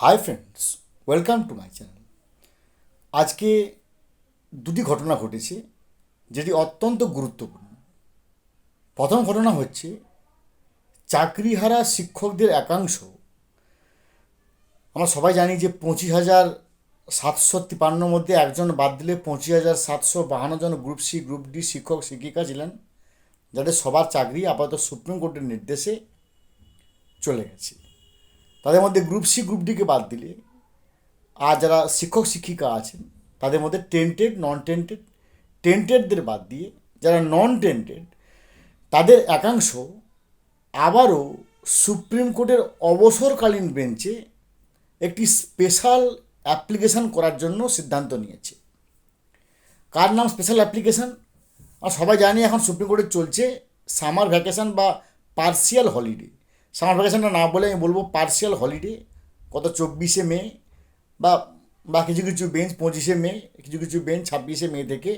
Hi friends welcome to my channel আজকে দুটি ঘটনা ঘটেছে যেটি অত্যন্ত গুরুত্বপূর্ণ। প্রথম ঘটনা হচ্ছে, চাকরিহারা শিক্ষকদের একাংশ, আমরা সবাই জানি যে পঁচিশ হাজার সাতশো তিপান্নর মধ্যে একজন বাদ দিলে পঁচিশ হাজার সাতশো বাহান্ন জন গ্রুপ সি গ্রুপ ডি শিক্ষক, শিক্ষিকা ছিলেন, যাদের সবার চাকরি আপাতত সুপ্রিম কোর্টের নির্দেশে চলে গেছে। তাদের মধ্যে গ্রুপ সি গ্রুপ ডিকে বাদ দিলে। আর যারা শিক্ষক, শিক্ষিকা আছেন, তাদের মধ্যে টেন্টেড নন টেন্টেড টেন্টেডদের বাদ দিয়ে যারা নন টেন্টেড তাদের একাংশ আবারও সুপ্রিম কোর্টের অবসরকালীন বেঞ্চে একটি স্পেশাল অ্যাপ্লিকেশন করার জন্য সিদ্ধান্ত নিয়েছে। কার নাম স্পেশাল অ্যাপ্লিকেশন আর সবাই জানি এখন সুপ্রিম কোর্টে চলছে সামার ভ্যাকেশন বা পার্সিয়াল হলিডে সামার ভ্যাকেশনটা না বলে আমি বলব পার্সিয়াল হলিডে কত চব্বিশে মে বা বা কিছু কিছু বেঞ্চ পঁচিশে মে, কিছু কিছু বেঞ্চ ছাব্বিশে মে থেকে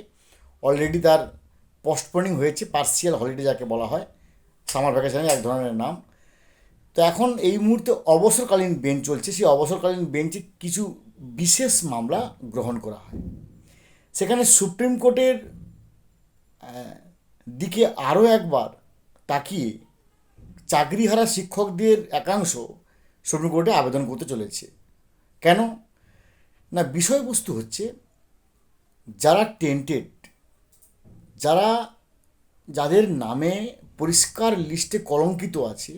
অলরেডি তার পোস্টপোনিং হয়েছে পার্সিয়াল হলিডে যাকে বলা হয় সামার ভ্যাকেশনের এক ধরনের নাম। তো এখন এই মুহূর্তে অবসরকালীন বেঞ্চ চলছে, সেই অবসরকালীন বেঞ্চে কিছু বিশেষ মামলা গ্রহণ করা হয়। সেখানে সুপ্রিম কোর্টের দিকে আরও একবার তাকিয়ে চাকরিহারা শিক্ষকদের একাংশ সুপ্রিম কোর্টে আবেদন করতে চলেছে। কেন? না, বিষয়বস্তু হচ্ছে, যারা টেন্টেড যারা যাদের নামে পরিষ্কার লিস্টে কলঙ্কিত আছে,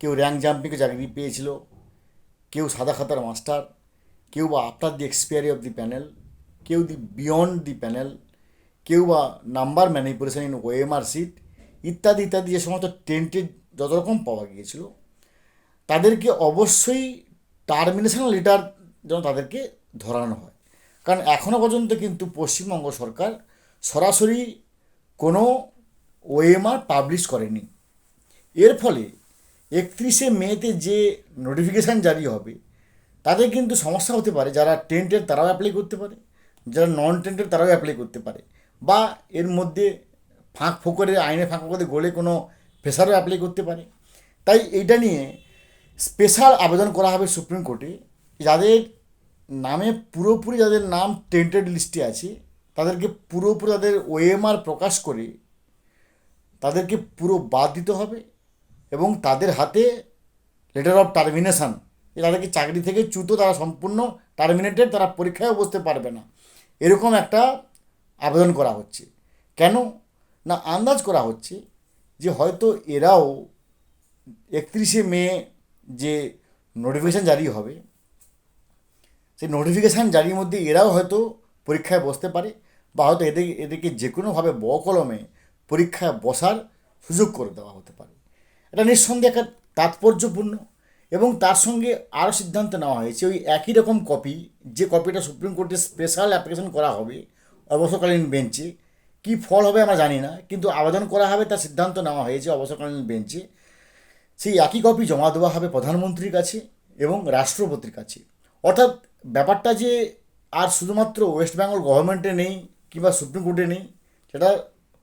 কেউ র্যাঙ্ক জাম্পিংয়ে চাকরি পেয়েছিল, কেউ সাদা খাতার মাস্টার কেউ বা after the expiry of the panel কেউ দি বিয়ন্ড দি প্যানেল কেউ বা number manipulation in OMR sheet ইত্যাদি ইত্যাদি, যে সমস্ত টেন্টেড যত রকম পাওয়া গিয়েছিল, তাদেরকে অবশ্যই টার্মিনেশন লেটার যেন তাদেরকে ধরানো হয়। কারণ এখনও পর্যন্ত কিন্তু পশ্চিমবঙ্গ সরকার সরাসরি কোনো ওএমআর পাবলিশ করেনি। এর ফলে একত্রিশে মেতে যে নোটিফিকেশান জারি হবে তাদের কিন্তু সমস্যা হতে পারে। যারা টেন্টের তারাও অ্যাপ্লাই করতে পারে, যারা নন টেন্টের তারাও অ্যাপ্লাই করতে পারে। বা এর মধ্যে ফাঁক ফোকরে আইনে ফাঁক ফোকরে গলে কোনো ফেসারও অ্যাপ্লাই করতে পারে। তাই এইটা নিয়ে স্পেশাল আবেদন করা হবে সুপ্রিম কোর্টে যাদের নামে পুরোপুরি যাদের নাম টেন্টেড লিস্টে আছে, তাদেরকে পুরোপুরি তাদের ওএমআর প্রকাশ করে তাদেরকে পুরো বাদ দিতে হবে এবং তাদের হাতে লেটার অফ টার্মিনেশন তাদেরকে চাকরি থেকে চ্যুত তারা সম্পূর্ণ টার্মিনেটেড তারা পরীক্ষায় বসতে পারবে না। এরকম একটা আবেদন করা হচ্ছে। কেন? না, আন্দাজ করা হচ্ছে যে হয়তো এরাও একত্রিশে মে যে নোটিফিকেশান জারি হবে, সেই নোটিফিকেশান জারির মধ্যে এরাও হয়তো পরীক্ষায় বসতে পারে বা হয়তো এদের, এদেরকে যে কোনোভাবে বকলমে পরীক্ষায় বসার সুযোগ করে দেওয়া হতে পারে। এটা নিঃসন্দেহে একটা তাৎপর্যপূর্ণ এবং তার সঙ্গে আরও সিদ্ধান্ত নেওয়া হয়েছে। ওই একই রকম কপি যে কপিটা সুপ্রিম কোর্টে স্পেশাল অ্যাপ্লিকেশন করা হবে অবসরকালীন বেঞ্চে কী ফল হবে আমরা জানি না, কিন্তু আবেদন করা হবে, তার সিদ্ধান্ত নেওয়া হয়েছে, অবসরকালীন বেঞ্চে। সেই একই কপি জমা দেওয়া হবে প্রধানমন্ত্রীর কাছে এবং রাষ্ট্রপতির কাছে। অর্থাৎ ব্যাপারটা যে আর শুধুমাত্র ওয়েস্ট বেঙ্গল গভর্নমেন্টে নেই কিংবা সুপ্রিম কোর্টে নেই, সেটা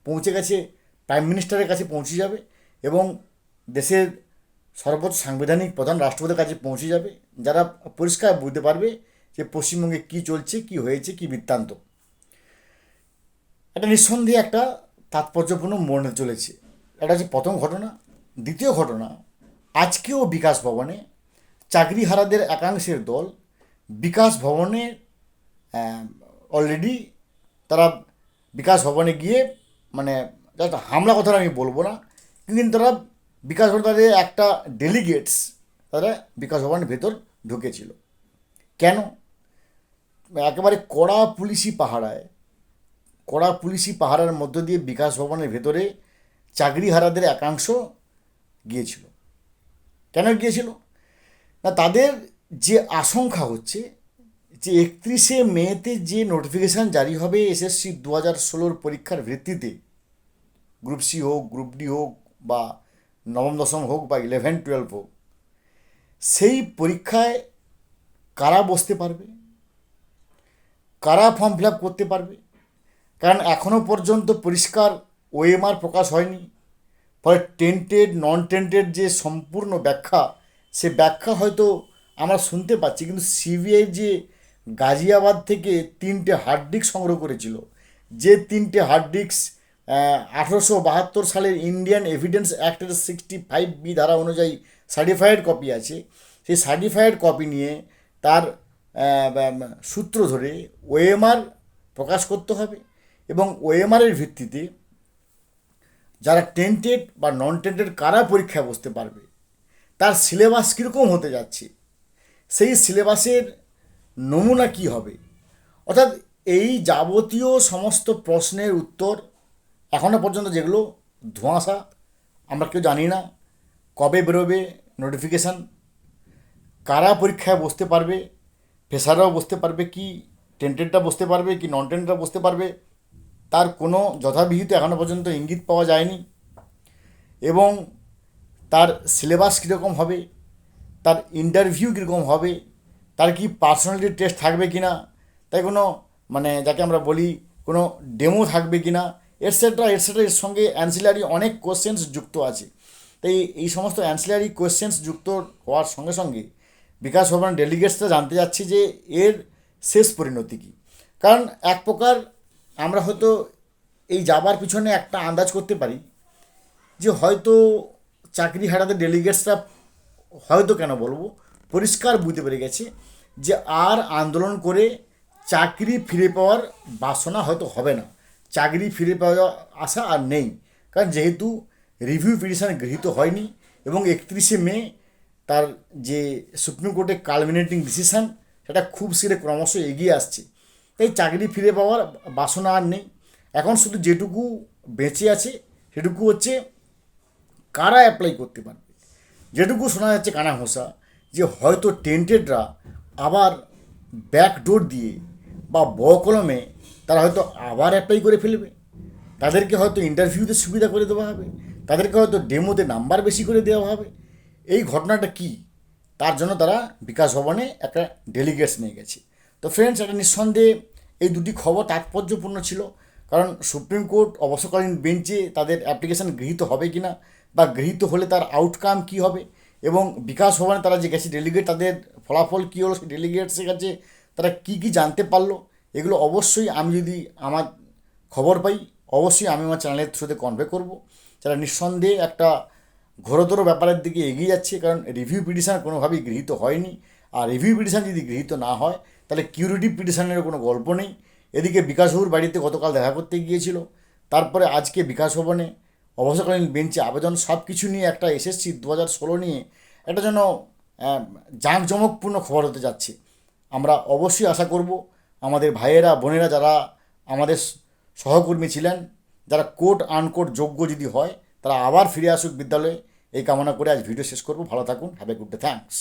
পৌঁছে গেছে, প্রাইম মিনিস্টারের কাছে পৌঁছে যাবে এবং দেশের সর্বোচ্চ সাংবিধানিক প্রধান রাষ্ট্রপতির কাছে পৌঁছে যাবে। যারা পরিষ্কার বুঝতে পারবে যে পশ্চিমবঙ্গে কী চলছে, কী হয়েছে, কী বৃত্তান্ত। এটা নিঃসন্দেহে একটা তাৎপর্যপূর্ণ মনে চলেছে। এটা হচ্ছে প্রথম ঘটনা। দ্বিতীয় ঘটনা, আজকেও বিকাশ ভবনে চাকরিহারাদের একাংশের দল বিকাশ ভবনে অলরেডি তারা বিকাশ ভবনে গিয়ে মানে একটা হামলা কথাটা আমি বলব না, কিন্তু তারা বিকাশ ভবনে তাদের একটা ডেলিগেটস তারা বিকাশ ভবনের ভেতর ঢুকেছিল। কেন? একেবারে কড়া পুলিশি পাহারায় কড়া পুলিশি পাহারার মধ্য দিয়ে বিকাশ ভবনের ভেতরে চাকরিহারাদের একাংশ গিয়েছিল। কেন গিয়েছিল? না, তাদের যে আশঙ্কা হচ্ছে যে একত্রিশে মেতে যে নোটিফিকেশান জারি হবে এসএসসি দু হাজার ষোলোর পরীক্ষার ভিত্তিতে গ্রুপ সি হোক গ্রুপ ডি হোক বা নবম, দশম হোক বা ইলেভেন টুয়েলভ হোক, সেই পরীক্ষায় কারা বসতে পারবে? কারা ফর্ম ফিল আপ করতে পারবে? কারণ এখনও পর্যন্ত পরিষ্কার ওএমআর প্রকাশ হয়নি। ফলে টেন্টেড নন টেন্টেড যে সম্পূর্ণ ব্যাখ্যা, সে ব্যাখ্যা হয়তো আমরা শুনতে পাচ্ছি, কিন্তু সিবিআই যে গাজিয়াবাদ থেকে তিনটে হার্ড ডিস্ক সংগ্রহ করেছিল, যে তিনটে হার্ড ডিস্ক আঠেরোশো বাহাত্তর সালের ইন্ডিয়ান এভিডেন্স অ্যাক্টের সিক্সটি ফাইভ বি ধারা অনুযায়ী সার্টিফাইড কপি আছে। সেই সার্টিফাইড কপি নিয়ে তার সূত্র ধরে ওএমআর প্রকাশ করতে হবে। এবং ওএমআরের ভিত্তিতে যারা টেন্টেড বা নন টেন্টেড কারা পরীক্ষায় বসতে পারবে, তার সিলেবাস কীরকম হতে যাচ্ছে, সেই সিলেবাসের নমুনা কি হবে? অর্থাৎ এই যাবতীয় সমস্ত প্রশ্নের উত্তর এখনও পর্যন্ত যেগুলো ধোঁয়াশা, আমরা কেউ জানি না, কবে বেরোবে নোটিফিকেশান কারা পরীক্ষায় বসতে পারবে ফেসাররাও বসতে পারবে কি টেন্টেডটা বসতে পারবে, কি নন টেন্টেডরা বসতে পারবে তার কোনো যথাবিহিত এখনও পর্যন্ত ইঙ্গিত পাওয়া যায়নি এবং তার সিলেবাস কীরকম হবে, তার ইন্টারভিউ কীরকম হবে, তার কি পার্সোনালিটি টেস্ট থাকবে কি না তাই কোনো মানে যাকে আমরা বলি কোনো ডেমো থাকবে কি না এটসেট্রা এটসেট্রা এর সঙ্গে অ্যান্সিলারি অনেক কোশ্চেন্স যুক্ত আছে। তাই এই সমস্ত অ্যান্সিলারি কোশ্চেন্স যুক্ত হওয়ার সঙ্গে সঙ্গে বিকাশ ভবন ডেলিগেটসরা জানতে যাচ্ছি যে এর শেষ পরিণতি কী। কারণ এক প্রকার আমরা হয়তো এই যাবার পিছনে একটা আন্দাজ করতে পারি যে হয়তো চাকরি হারাতে ডেলিগেটসরা হয়তো কেন বলব পরিষ্কার বুঝতে পেরে গেছে যে আর আন্দোলন করে চাকরি ফিরে পাওয়ার বাসনা হয়তো হবে না। চাকরি ফিরে পাওয়া আশা আর নেই। কারণ যেহেতু রিভিউ পিটিশন গৃহীত হয়নি এবং একত্রিশে মে তার যে সুপ্রিম কোর্টে কালমিনেটিং ডিসিশন সেটা খুব শীঘ্রই ক্রমশ এগিয়ে আসছে। তাই চাকরি ফিরে পাওয়ার বাসনা আর নেই। এখন শুধু যেটুকু বেঁচে আছে, সেটুকু হচ্ছে কারা অ্যাপ্লাই করতে পারবে? যেটুকু শোনা যাচ্ছে কানা ঘোষা, যে হয়তো টেন্টেডরা আবার ব্যাকডোর দিয়ে বা ব কলমে তারা হয়তো আবার অ্যাপ্লাই করে ফেলবে। তাদেরকে হয়তো ইন্টারভিউতে সুবিধা করে দেওয়া হবে, তাদেরকে হয়তো ডেমোতে নাম্বার বেশি করে দেওয়া হবে। এই ঘটনাটা কি? তার জন্য তারা বিকাশ ভবনে একটা ডেলিগেটস নিয়ে গেছে। তো ফ্রেন্ডস এটা নিঃসন্দেহে এই দুটি খবর তাৎপর্যপূর্ণ ছিল। কারণ সুপ্রিম কোর্ট অবসরকালীন বেঞ্চে তাদের অ্যাপ্লিকেশন গৃহীত হবে কি না বা গৃহীত হলে তার আউটকাম কি হবে এবং বিকাশ ভবনে তারা যে গেছে ডেলিগেট তাদের ফলাফল কী হলো, সেই ডেলিগেটসের কাছে তারা কী কী জানতে পারল, এগুলো অবশ্যই আমি যদি আমার খবর পাই, অবশ্যই আমি আমার চ্যানেলের থ্রুতে কনভে করব। যারা নিঃসন্দেহে একটা ঘোরতর ব্যাপারের দিকে এগিয়ে যাচ্ছে, কারণ রিভিউ পিটিশন কোনোভাবেই গৃহীত হয়নি। আর রিভিউ পিটিশন যদি গৃহীত না হয় তাহলে কিউরিটিভ পিটিশনের কোনো গল্প নেই। এদিকে বিকাশবাবুর বাড়িতে গতকাল দেখা করতে গিয়েছিল। তারপরে আজকে বিকাশ ভবনে, অবসরকালীন বেঞ্চে আবেদন সব কিছু নিয়ে একটা এসএসসি দু হাজার ষোলো নিয়ে একটা যেন জাঁকজমকপূর্ণ খবর হতে যাচ্ছে। আমরা অবশ্যই আশা করব আমাদের ভাইয়েরা, বোনেরা যারা আমাদের সহকর্মী ছিলেন, যারা কোর্ট আনকোর্ট যোগ্য যদি হয়, তারা আবার ফিরে আসুক বিদ্যালয়ে। এই কামনা করে আজ ভিডিও শেষ করব। ভালো থাকুন। Have a good day thanks